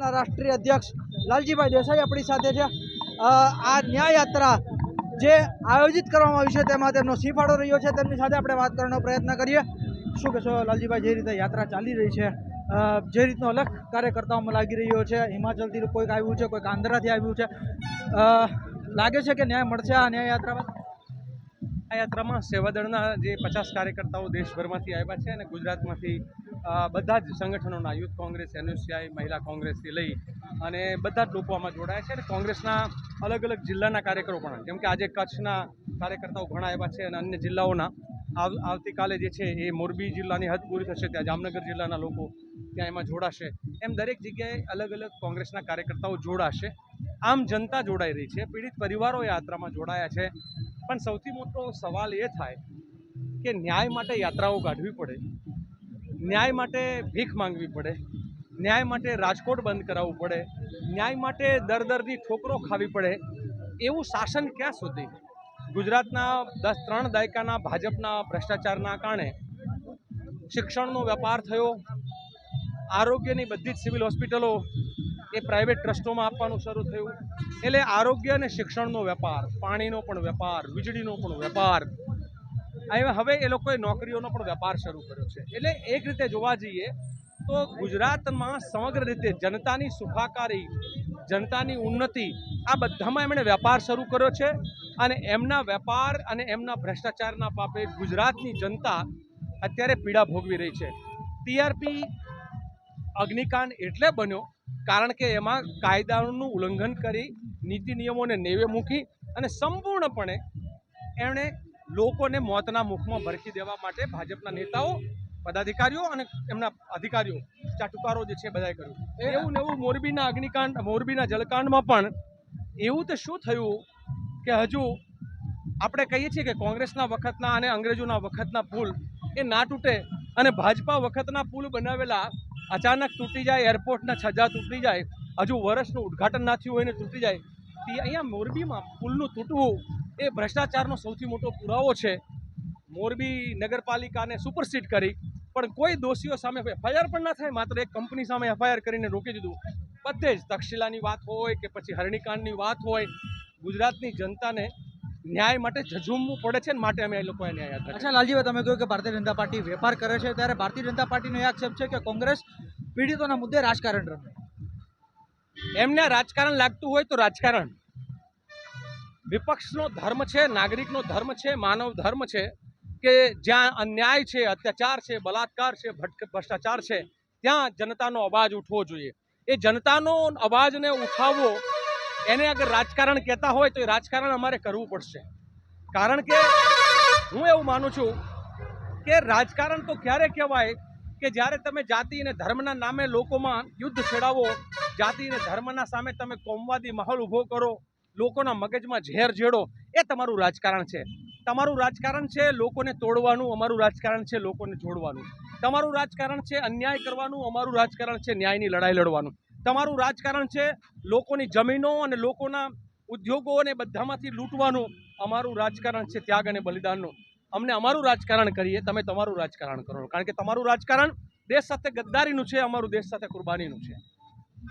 પાટીલના રાષ્ટ્રીય અધ્યક્ષ લાલજીભાઈ દેસાઈ આપણી સાથે છે. આ ન્યાય યાત્રા જે આયોજિત કરવામાં આવી છે તેમાં તેમનો ફાળો રહ્યો છે. તેમની સાથે આપણે વાત કરવાનો પ્રયત્ન કરીએ. શું કહેશો લાલજીભાઈ, જે રીતે યાત્રા ચાલી રહી છે? જે રીતનો અલગ કાર્યકર્તાઓમાં લાગી રહ્યો છે? હિમાચલથી કોઈક આવ્યું છે? કોઈક આંધ્રાથી આવ્યું છે? લાગે છે કે ન્યાય મળશે આ ન્યાય યાત્રામાં? આ યાત્રામાં સેવાદળના જે પચાસ કાર્યકર્તાઓ દેશભરમાંથી આવ્યા છે અને ગુજરાતમાંથી બધા જ સંગઠનોના યુથ કોંગ્રેસ એનએસસીઆઈ મહિલા કોંગ્રેસથી લઈ અને બધા જ લોકો આમાં જોડાયા છે અને કોંગ્રેસના અલગ અલગ જિલ્લાના કાર્યકરો પણ જેમ કે આજે કચ્છના કાર્યકર્તાઓ ઘણા આવ્યા છે અને અન્ય જિલ્લાઓના. આવ, આવતીકાલે જે છે એ મોરબી જિલ્લાની હદ પૂરી થશે, ત્યાં જામનગર જિલ્લાના લોકો ત્યાં એમાં જોડાશે. એમ દરેક જગ્યાએ અલગ અલગ કોંગ્રેસના કાર્યકર્તાઓ જોડાશે. આમ જનતા જોડાઈ રહી છે. પીડિત પરિવારો યાત્રામાં જોડાયા છે. પણ સૌથી મોટો સવાલ એ થાય કે ન્યાય માટે યાત્રાઓ કાઢવી પડે. ન્યાય માટે ભીખ માંગવી પડે. ન્યાય માટે રાજકોટ બંધ કરાવવું પડે. ન્યાય માટે દર દરની ઠોકરો ખાવી પડે. એવું શાસન ક્યાં સુધી? ગુજરાતના દસ ત્રણ દાયકાના ભાજપના ભ્રષ્ટાચારના કારણે શિક્ષણનો વેપાર થયો. આરોગ્યની બધી જ સિવિલ હોસ્પિટલો એ પ્રાઇવેટ ટ્રસ્ટોમાં આપવાનું શરૂ થયું. એટલે આરોગ્ય અને શિક્ષણનો વેપાર, પાણીનો પણ વેપાર, વીજળીનો પણ વેપાર. હવે હવે એ લોકોએ નોકરીઓનો પણ વેપાર શરૂ કર્યો છે. એટલે એક રીતે જોવા જઈએ તો ગુજરાતમાં સમગ્ર રીતે જનતાની સુખાકારી, જનતાની ઉન્નતિ, આ બધામાં એમણે વેપાર શરૂ કર્યો છે અને એમના વેપાર અને એમના ભ્રષ્ટાચારના પાપે ગુજરાતની જનતા અત્યારે પીડા ભોગવી રહી છે. ટીઆરપી અગ્નિકાંડ એટલે બન્યો કારણ કે એમાં કાયદાનું ઉલ્લંઘન કરી નીતિ નિયમોને નેવે મૂકી અને સંપૂર્ણપણે એમણે લોકોને મોતના મુખમાં ભરકી દેવા માટે ભાજપના નેતાઓ પદાધિકારીઓ અને એમના અધિકારીઓ ચાટુકારો જે છે બધાએ કર્યું. એવું ને એવું મોરબીના અગ્નિકાંડ મોરબીના જલકાંડમાં પણ એવું તો શું થયું કે હજુ આપણે કહીએ છીએ કે કોંગ્રેસના વખતના અને અંગ્રેજોના વખતના પુલ એ ના તૂટે અને ભાજપા વખતના પુલ બનાવેલા અચાનક તૂટી જાય, એરપોર્ટના છજા તૂટી જાય, હજુ વર્ષનું ઉદ્ઘાટન ના થયું હોય ને તૂટી જાય, તે અહીંયા મોરબીમાં પુલનું તૂટવું એ ભ્રષ્ટાચારનો સૌથી મોટો પુરાવો છે. મોરબી નગરપાલિકાને સુપરસીડ કરી, પણ કોઈ દોષીઓ સામે એફઆઈઆર પણ ના થાય, માત્ર એક કંપની સામે એફઆઈઆર કરીને રોકી દીધું. બધે જ તક્ષશિલાની વાત હોય કે પછી હરણીકાંડની વાત હોય, ગુજરાતની જનતાને ન્યાય માટે ઝઝૂમવું પડે છે ને માટે અમે એ લોકોએ ન્યાય આપ્યો અચ્છા લાલજીભાઈ તમે કહ્યું કે ભારતીય જનતા પાર્ટી વેપાર કરે છે ત્યારે ભારતીય જનતા પાર્ટીનો એ આક્ષેપ છે કે કોંગ્રેસ પીડિતોના મુદ્દે રાજકારણ રમે. એમને રાજકારણ લાગતું હોય તો રાજકારણ. વિપક્ષનો ધર્મ છે નાગરિકનો ધર્મ છે માનવ ધર્મ છે કે જ્યાં અન્યાય છે અત્યાચાર છે બલાત્કાર છે ભટક ભ્રષ્ટાચાર છે ત્યાં જનતાનો અવાજ ઉઠવો જોઈએ. એ જનતાનો અવાજને ઉઠાવવો એને અગર રાજકારણ કહેતા હોય તો એ રાજકારણ અમારે કરવું પડશે. કારણ કે હું એવું માનું છું કે રાજકારણ તો ક્યારે કહેવાય કે જ્યારે તમે જાતિ અને ધર્મના નામે લોકોમાં યુદ્ધ છેડાવો, જાતિ અને ધર્મના સામે તમે કોમવાદી માહોલ ઊભો કરો, લોકોના મગજમાં ઝેર જેડો એ તમારું રાજકારણ છે. તમારું રાજકારણ છે લોકોને તોડવાનું, અમારું રાજકારણ છે લોકોને જોડવાનું. તમારું રાજકારણ છે અન્યાય કરવાનું, અમારું રાજકારણ છે ન્યાયની લડાઈ લડવાનું. તમારું રાજકારણ છે, લોકોની જમીનો અને લોકોના ઉદ્યોગો અને બધામાંથી લૂંટવાનું અમારું રાજકારણ છે, ત્યાગ અને બલિદાનનું. અમને અમારું રાજકારણ કરીએ, તમે તમારું રાજકારણ કરો. કારણ કે તમારું રાજકારણ દેશ સાથે ગદ્દારીનું છે, અમારું દેશ સાથે કુરબાનીનું છે.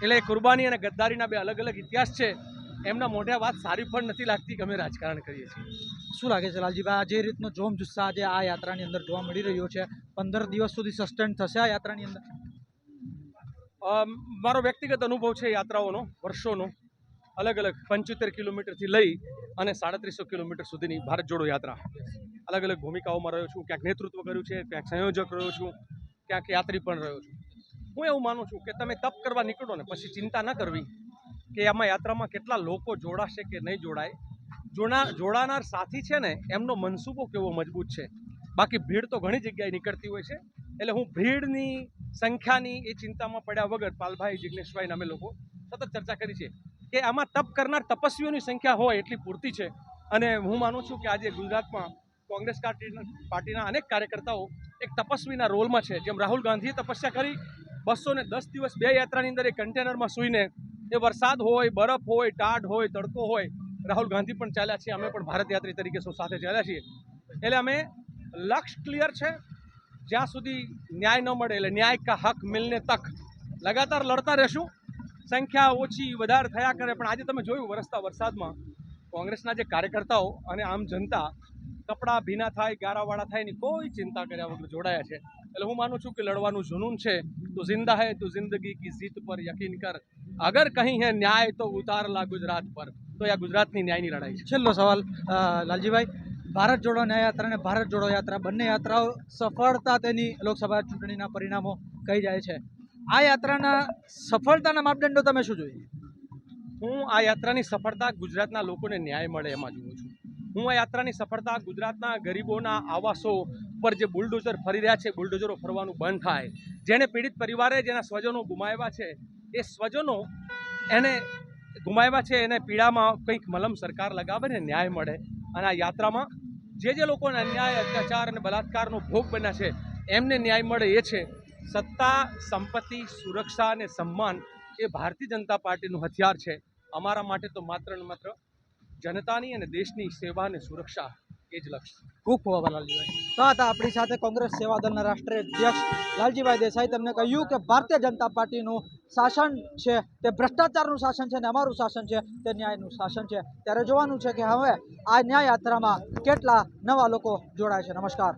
એટલે એ કુરબાની અને ગદ્દારીના બે અલગ અલગ ઇતિહાસ છે, એમના મોઢે વાત સારી પણ નથી લાગતી કે અમે રાજકારણ કરીએ છીએ. શું લાગે છે લાલજીભાઈ, આ જે રીતનો જોમ જુસ્સા આજે આ યાત્રાની અંદર જોવા મળી રહ્યો છે, પંદર દિવસ સુધી સસ્ટેન્ડ થશે આ યાત્રાની અંદર? મારો વ્યક્તિગત અનુભવ છે યાત્રાઓનો, વર્ષોનો. અલગ અલગ પંચોતેર કિલોમીટરથી લઈ અને સાડત્રીસો કિલોમીટર સુધીની ભારત જોડો યાત્રા. અલગ અલગ ભૂમિકાઓમાં રહ્યો છું, ક્યાંક નેતૃત્વ કર્યું છે, ક્યાંક સંયોજક રહ્યો છું, ક્યાંક યાત્રી પણ રહ્યો છું. હું એવું માનું છું કે તમે તપ કરવા નીકળો ને પછી ચિંતા ન કરવી કે આમાં યાત્રામાં કેટલા લોકો જોડાશે કે નહીં જોડાય. જોડા જોડાનાર સાથી છે ને, એમનો મનસૂબો કેવો મજબૂત છે. બાકી ભીડ તો ઘણી જગ્યાએ નીકળતી હોય છે. એટલે હું ભીડની સંખ્યાની એ ચિંતામાં પડ્યા વગર પાલભાઈ જિગ્નેશભાઈને અમે લોકો સતત ચર્ચા કરી છે કે આમાં તપ કરનાર તપસ્વીઓની સંખ્યા હોય એટલી પૂરતી છે. અને હું માનું છું કે આજે ગુજરાતમાં કોંગ્રેસ પાર્ટીના અનેક કાર્યકર્તાઓ એક તપસ્વીના રોલમાં છે. જેમ રાહુલ ગાંધીએ તપસ્યા કરી, બસો ને દસ દિવસ બે યાત્રાની અંદર એ કન્ટેનરમાં સૂઈને એ વરસાદ હોય, બરફ હોય, ટાઢ હોય, તડકો હોય, રાહુલ ગાંધી પણ ચાલ્યા છે અમે પણ ભારત યાત્રી તરીકે સૌ સાથે ચાલ્યા છીએ. એટલે અમે લક્ષ ક્લિયર છે. જ્યાં સુધી ન્યાય ન મળે એટલે ન્યાય કા હક મિલને તક. લગાતાર લડતા રહેશું. સંખ્યા ઓછી વધારે થયા કરે, પણ આજે તમે જોયું વરસતા વરસાદમાં કોંગ્રેસના જે કાર્યકર્તાઓ અને આમ જનતા કપડાં ભીના થાય, ગારાવાળા થાય એની કોઈ ચિંતા કર્યા વગર જોડાયા છે. એટલે હું માનું છું કે લડવાનું જુનૂન છે. તો જિંદા હૈ, તો જિંદગી કી જીત પર યકીન કર. અગર કહી હે ન્યાય તો ઉતારલા ગુજરાત પર. તો આ ગુજરાતની ન્યાયની લડાઈ છે. છેલ્લો સવાલ લાલજીભાઈ ભારત જોડો ન્યાય યાત્રા અને ભારત જોડો યાત્રા. બંને યાત્રાઓ સફળતા તેની લોકસભા ચૂંટણીના પરિણામો કહી જાય છે. આ યાત્રાના સફળતાના માપદંડો તમે શું જોઈએ? હું આ યાત્રાની સફળતા ગુજરાતના લોકોને ન્યાય મળે એમાં જોઉં છું. હું આ યાત્રાની સફળતા ગુજરાતના ગરીબોના આવાસો પર જે બુલડોઝર ફરી રહ્યા છે, બુલડોઝરો ફરવાનું બંધ થાય. જેણે પીડિત પરિવારે જેના સ્વજનો ગુમાવ્યા છે, એ સ્વજનો એને ગુમાવ્યા છે, એને પીડામાં કંઈક મલમ સરકાર લગાવે ને ન્યાય મળે. અને આ યાત્રામાં જે જે લોકોને અન્યાય અત્યાચાર અને બલાત્કારનો ભોગ બન્યા છે, એમને ન્યાય મળે એ છે સત્તા, સંપત્તિ, સુરક્ષા અને સન્માન એ ભારતીય જનતા પાર્ટીનું હથિયાર છે. અમારા માટે તો માત્ર ને માત્ર જનતાની અને દેશની સેવા અને સુરક્ષા કહ્યું કે ભારતીય જનતા પાર્ટીનું શાસન છે તે ભ્રષ્ટાચારનું શાસન છે ને અમારું શાસન છે તે ન્યાયનું શાસન છે. ત્યારે જોવાનું છે કે હવે આ ન્યાય યાત્રામાં કેટલા નવા લોકો જોડાય છે. નમસ્કાર.